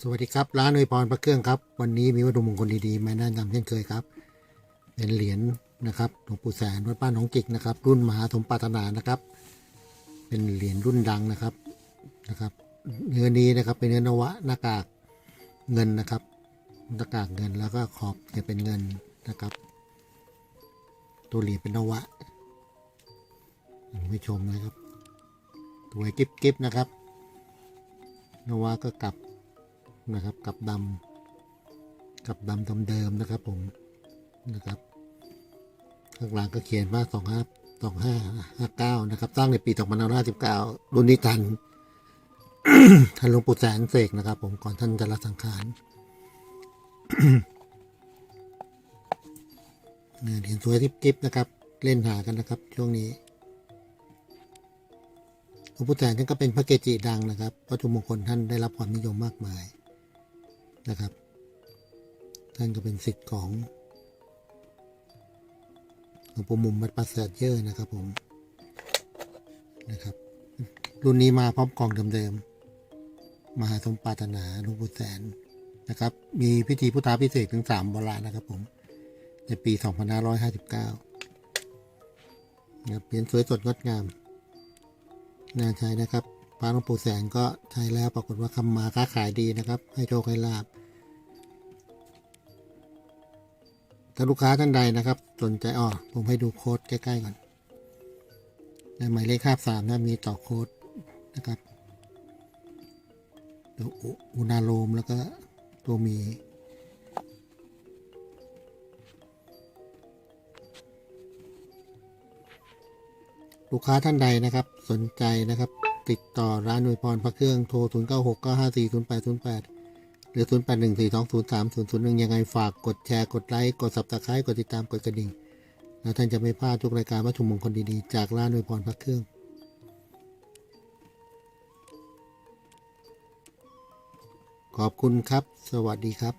สวัสดีครับ ร้านอวยพรพระเครื่องครับ วันนี้มีวัตถุมงคลดีๆมาแนะนำเช่นเคยครับ เป็นเหรียญนะครับหลวงปู่แสนวัดบ้านหนองจิกนะครับ รุ่นมหาสมปรารถนานะครับ เป็นเหรียญรุ่นดังนะครับนะครับ เนื้อนี้นะครับเป็นเนื้อนวะหน้ากากเงินนะครับหน้ากากเงินแล้วก็ขอบจะเป็นเงินนะครับ ตัวเหรียญเป็นนวะไม่ชมนะครับสวยกิ๊บๆนะครับนวะก็กลับ นะครับกับดำกับดำดำเดิมนะครับผมนะครับ ข้างหลังก็เขียนว่าสองห้าสองห้าห้าเก้านะครับสร้างในปีสองพันห้าสิบเก้ารุ่นนี้ทันท่านหลวงปู่แสนเสกนะครับ ผมก่อนท่านจะละสังขารเนี่ยเหรียญสวยทิพกิฟนะครับ เล่นหากันนะครับ ช่วงนี้หลวงปู่แสนท่านก็เป็นพระเกจิดังนะครับวัตถุมงคลท่านได้รับความนิยมมากมาย นะครับ ท่านก็เป็นสิทธิ์ของหลวงปู่มุมวัดประเสริฐเยอะนะครับผมนะครับ รุ่นนี้มาพร้อมกล่องเดิมๆมหาสมปรารถนาหลวงปู่แสนนะครับ มีพิธีพุทธาพิเศษถึงสามเวลานะครับผม ในปี 2559นะครับเปลี่ยนสวยสดงดงามน่าใช้นะครับ พระหลวงปู่แสนก็ใช้แล้วปรากฏว่าคำมาค้าขายดีนะครับ ให้โชคให้ลาบถ้าลูกค้าท่านใดนะครับ สนใจอ๋อผมให้ดูโค้ดใกล้ๆก่อนในหมายเลขค่าสามนะมีต่อโค้ดนะครับตัวอุอุณาโลมแล้วก็ตัวมีลูกค้าท่านใดนะครับสนใจนะครับ ติดต่อร้านหน่วยพรพระเครื่องโทร 0 9 6 9 5 4 0 8 0 8 หรือ 0 8 1 4 2 0 3 0 0 1 ยังไงฝากกดแชร์กดไลค์ กด subscribe กดติดตามกดกระดิ่ง แล้วท่านจะไม่พลาดทุกรายการวัตถุมงคลดีๆ จากร้านหน่วยพรพระเครื่อง ขอบคุณครับ สวัสดีครับ